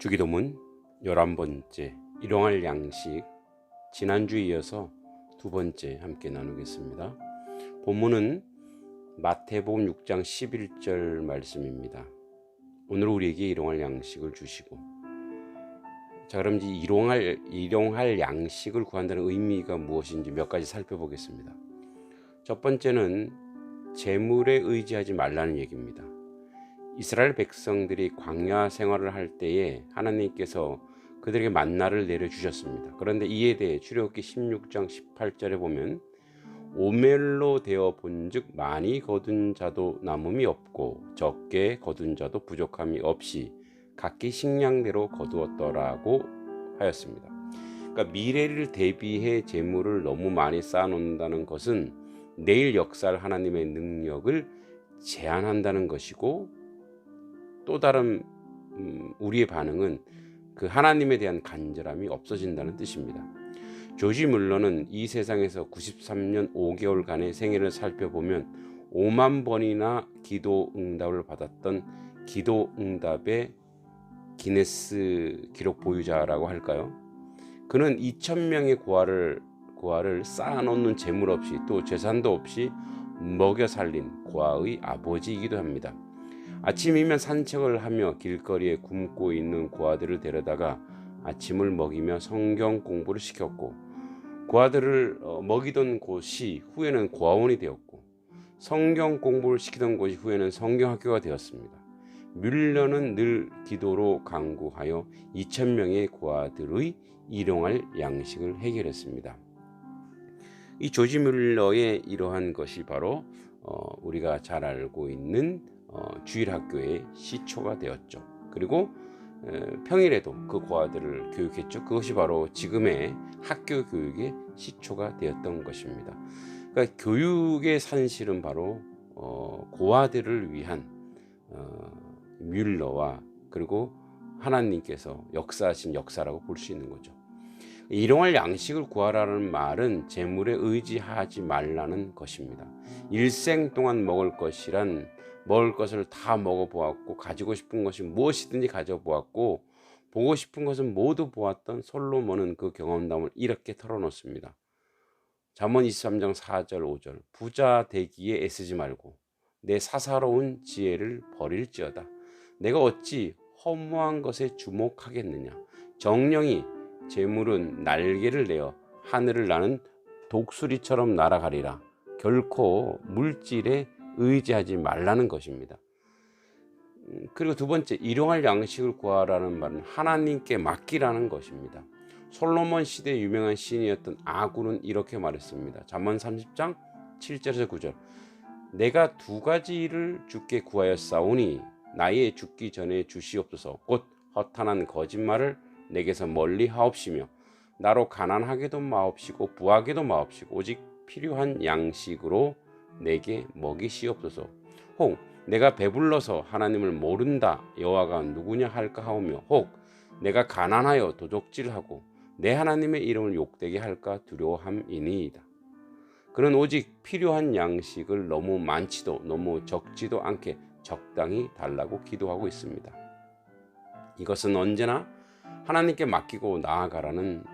주기도문 11번째 일용할 양식 지난주에 이어서 두 번째 함께 나누겠습니다. 본문은 마태복음 6장 11절 말씀입니다. 오늘 우리에게 일용할 양식을 주시고 자 그럼 이제 일용할 일용할 양식을 구한다는 의미가 무엇인지 몇 가지 살펴보겠습니다. 첫 번째는 재물에 의지하지 말라는 얘기입니다. 이스라엘 백성들이 광야 생활을 할 때에 하나님께서 그들에게 만나를 내려 주셨습니다. 그런데 이에 대해 출애굽기 16장 18절에 보면 오멜로 되어 본즉 많이 거둔 자도 남음이 없고 적게 거둔 자도 부족함이 없이 각기 식량대로 거두었더라고 하였습니다. 그러니까 미래를 대비해 재물을 너무 많이 쌓아놓는다는 것은 내일 역사할 하나님의 능력을 제한한다는 것이고 또 다른 음, 우리의 반응은 그 하나님에 대한 간절함이 없어진다는 뜻입니다. 조지 물러는 이 세상에서 93년 5개월간의 생애를 살펴보면 5만 번이나 기도 응답을 받았던 기도 응답의 기네스 기록 보유자라고 할까요? 그는 2천 명의 고아를 고아를 쌓아놓는 재물 없이 또 재산도 없이 먹여 살린 고아의 아버지이기도 합니다. 아침이면 산책을 하며 길거리에 굶고 있는 고아들을 데려다가 아침을 먹이며 성경 공부를 시켰고 고아들을 어, 먹이던 곳이 후에는 고아원이 되었고 성경 공부를 시키던 곳이 후에는 성경학교가 되었습니다. 뮬러는 늘 기도로 강구하여 2천 명의 고아들의 일용할 양식을 해결했습니다. 이 조지 뮬러의 이러한 것이 바로 어, 우리가 잘 알고 있는 어, 주일학교의 시초가 되었죠. 그리고 에, 평일에도 그 고아들을 교육했죠. 그것이 바로 지금의 학교 교육의 시초가 되었던 것입니다. 그러니까 교육의 산실은 바로 어, 고아들을 위한 어, 뮬러와 그리고 하나님께서 역사하신 역사라고 볼 수 있는 거죠. 일용할 양식을 구하라는 말은 재물에 의지하지 말라는 것입니다. 일생 동안 먹을 것이란 먹을 것을 다 먹어보았고 가지고 싶은 것이 무엇이든지 가져보았고 보고 싶은 것은 모두 보았던 솔로몬은 그 경험담을 이렇게 털어놓습니다. 잠언 23장 4절 5절 부자 되기에 애쓰지 말고 내 사사로운 지혜를 버릴지어다. 내가 어찌 허무한 것에 주목하겠느냐. 정령이 재물은 날개를 내어 하늘을 나는 독수리처럼 날아가리라. 결코 물질에 의지하지 말라는 것입니다. 음, 그리고 두 번째, 일용할 양식을 구하라는 말은 하나님께 맡기라는 것입니다. 솔로몬 시대 유명한 시인이었던 아구는 이렇게 말했습니다. 잠언 30장 7절에서 9절. 내가 두 가지 일을 주께 구하였사오니 나의 죽기 전에 주시옵소서. 곧 허탄한 거짓말을 내게서 멀리 하옵시며 나로 가난하게도 마옵시고 부하게도 마옵시고 오직 필요한 양식으로 내게 먹이시옵소서. 혹 내가 배불러서 하나님을 모른다 여호와가 누구냐 할까 하오며 혹 내가 가난하여 도적질하고 내 하나님의 이름을 욕되게 할까 두려워함이니이다. 그는 오직 필요한 양식을 너무 많지도 너무 적지도 않게 적당히 달라고 기도하고 있습니다. 이것은 언제나 하나님께 맡기고 나아가라는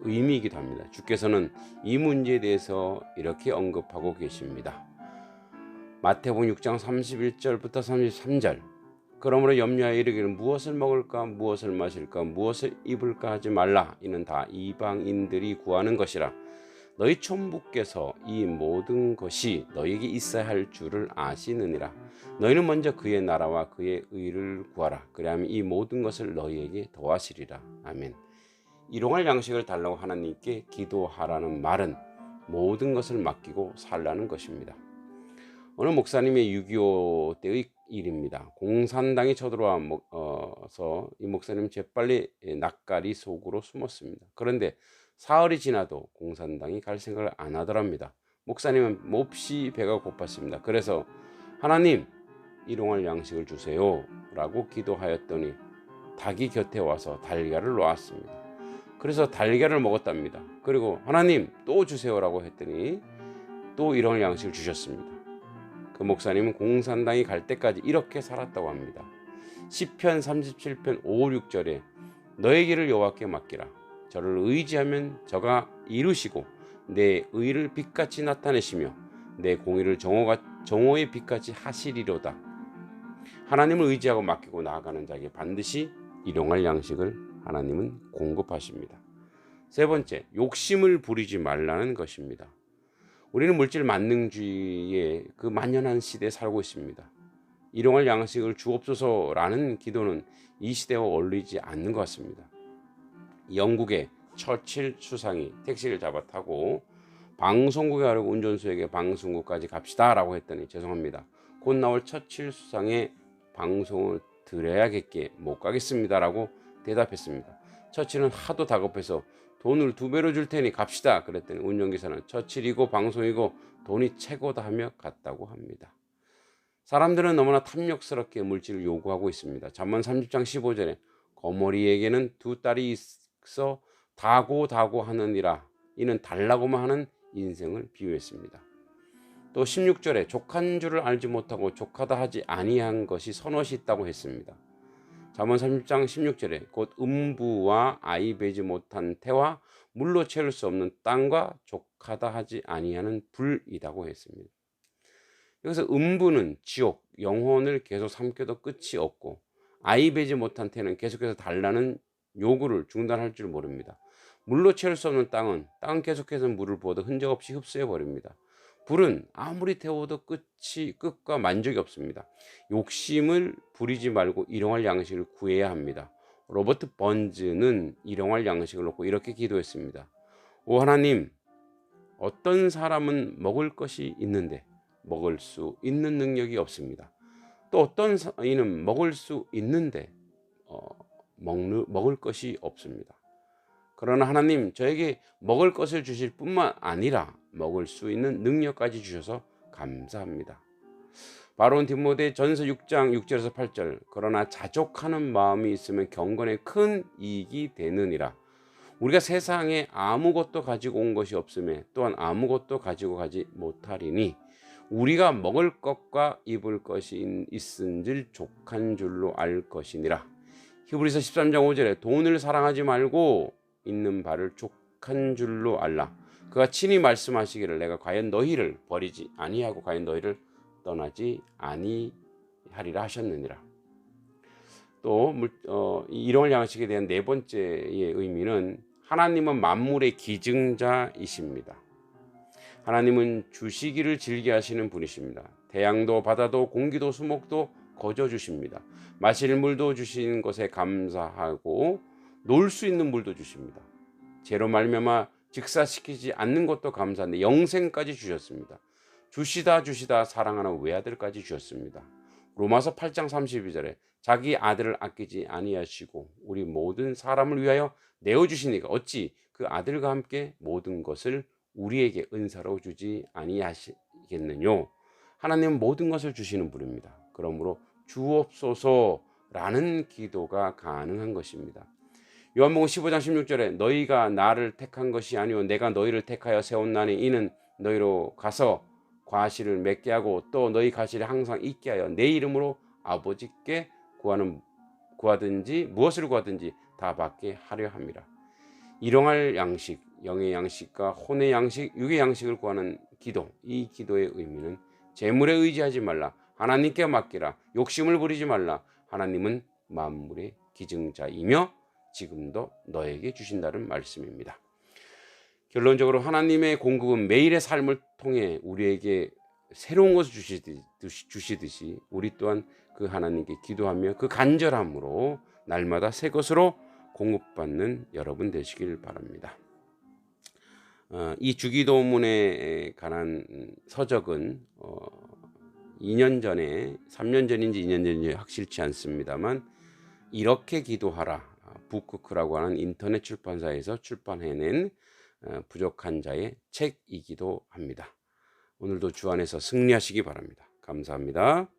의미이기도 합니다. 주께서는 이 문제에 대해서 이렇게 언급하고 계십니다. 마태복음 6장 31절부터 33절 그러므로 염려하여 이르기를 무엇을 먹을까 무엇을 마실까 무엇을 입을까 하지 말라 이는 다 이방인들이 구하는 것이라 너희 천부께서 이 모든 것이 너희에게 있어야 할 줄을 아시느니라. 너희는 먼저 그의 나라와 그의 의를 구하라. 그리하면 이 모든 것을 너희에게 더하시리라. 아멘. 일용할 양식을 달라고 하나님께 기도하라는 말은 모든 것을 맡기고 살라는 것입니다. 어느 목사님의 6.25 때의 일입니다. 공산당이 쳐들어와서 이 목사님 재빨리 낯가리 속으로 숨었습니다. 그런데 사흘이 지나도 공산당이 갈 생각을 안 하더랍니다. 목사님은 몹시 배가 고팠습니다. 그래서 하나님 일용할 양식을 주세요 라고 기도하였더니 닭이 곁에 와서 달걀을 놓았습니다. 그래서 달걀을 먹었답니다. 그리고 하나님 또 주세요라고 했더니 또 일용할 양식을 주셨습니다. 그 목사님은 공산당이 갈 때까지 이렇게 살았다고 합니다. 시편 37편 5, 6절에 너의 길을 여호와께 맡기라. 저를 의지하면 저가 이루시고 내 의를 빛같이 나타내시며 내 공의를 정오가 정오의 빛같이 하시리로다. 하나님을 의지하고 맡기고 나아가는 자에게 반드시 일용할 양식을 하나님은 공급하십니다. 세 번째, 욕심을 부리지 말라는 것입니다. 우리는 물질 만능주의의 그 만연한 시대에 살고 있습니다. 일용할 양식을 주옵소서라는 기도는 이 시대와 어울리지 않는 것 같습니다. 영국의 처칠 수상이 택시를 잡아 타고 방송국에 가려고 운전수에게 방송국까지 갑시다 라고 했더니 죄송합니다. 곧 나올 처칠 수상의 방송을 들어야겠기에 못 가겠습니다 라고 대답했습니다. 처칠은 하도 다급해서 돈을 두 배로 줄 테니 갑시다 그랬더니 운전기사는 처칠이고 방송이고 돈이 최고다 하며 갔다고 합니다. 사람들은 너무나 탐욕스럽게 물질을 요구하고 있습니다. 잠언 30장 15절에 거머리에게는 두 딸이 있어 다고 다고 하느니라 이는 달라고만 하는 인생을 비유했습니다. 또 16절에 족한 줄을 알지 못하고 족하다 하지 아니한 것이 선엇이 있다고 했습니다. 잠언 30장 16절에 곧 음부와 아이 베지 못한 태와 물로 채울 수 없는 땅과 족하다 하지 아니하는 불이라고 했습니다. 여기서 음부는 지옥, 영혼을 계속 삼켜도 끝이 없고 아이 베지 못한 태는 계속해서 달라는 요구를 중단할 줄 모릅니다. 물로 채울 수 없는 땅은 땅은 계속해서 물을 부어도 흔적 없이 흡수해 버립니다. 불은 아무리 태워도 끝이 끝과 만족이 없습니다. 욕심을 부리지 말고 일용할 양식을 구해야 합니다. 로버트 번즈는 일용할 양식을 놓고 이렇게 기도했습니다. 오 하나님, 어떤 사람은 먹을 것이 있는데 먹을 수 있는 능력이 없습니다. 또 어떤 이는 먹을 수 있는데 어, 먹는, 먹을 것이 없습니다. 그러나 하나님 저에게 먹을 것을 주실 뿐만 아니라 먹을 수 있는 능력까지 주셔서 감사합니다. 바로 디모데 전서 6장 6절에서 8절 그러나 자족하는 마음이 있으면 경건에 큰 이익이 되느니라. 우리가 세상에 아무것도 가지고 온 것이 없음에 또한 아무것도 가지고 가지 못하리니 우리가 먹을 것과 입을 것이 있은줄 족한 줄로 알 것이니라. 히브리서 13장 5절에 돈을 사랑하지 말고 있는 바를 족한 줄로 알라. 그가 친히 말씀하시기를 내가 과연 너희를 버리지 아니하고 과연 너희를 떠나지 아니하리라 하셨느니라. 또 어, 일용할 양식에 대한 네 번째의 의미는 하나님은 만물의 기증자이십니다. 하나님은 주시기를 즐겨 하시는 분이십니다. 태양도 바다도 공기도 수목도 거저 주십니다. 마실 물도 주신 것에 감사하고 놀 수 있는 물도 주십니다. 죄로 말미암아 직사시키지 않는 것도 감사한데 영생까지 주셨습니다. 주시다 주시다 사랑하는 외아들까지 주셨습니다. 로마서 8장 32절에 자기 아들을 아끼지 아니하시고 우리 모든 사람을 위하여 내어 주시니까 어찌 그 아들과 함께 모든 것을 우리에게 은사로 주지 아니하시겠느뇨. 하나님은 모든 것을 주시는 분입니다. 그러므로 주옵소서라는 기도가 가능한 것입니다. 요한복음 15장 16절에 너희가 나를 택한 것이 아니오 내가 너희를 택하여 세웠나니 이는 너희로 가서 과실을 맺게 하고 또 너희 과실을 항상 있게 하여 내 이름으로 아버지께 구하는 구하든지 무엇을 구하든지 다 받게 하려 함이라. 일용할 양식, 영의 양식과 혼의 양식, 육의 양식을 구하는 기도. 이 기도의 의미는 재물에 의지하지 말라. 하나님께 맡기라. 욕심을 부리지 말라. 하나님은 만물의 기증자이며 지금도 너에게 주신다는 말씀입니다. 결론적으로 하나님의 공급은 매일의 삶을 통해 우리에게 새로운 것을 주시듯이, 주시듯이 우리 또한 그 하나님께 기도하며 그 간절함으로 날마다 새 것으로 공급받는 여러분 되시길 바랍니다. 어, 이 주기도문에 관한 서적은 어, 2년 전에 3년 전인지 2년 전인지 확실치 않습니다만 이렇게 기도하라 북크크라고 하는 인터넷 출판사에서 출판해낸 어, 부족한 자의 책이기도 합니다. 오늘도 주 안에서 승리하시기 바랍니다. 감사합니다.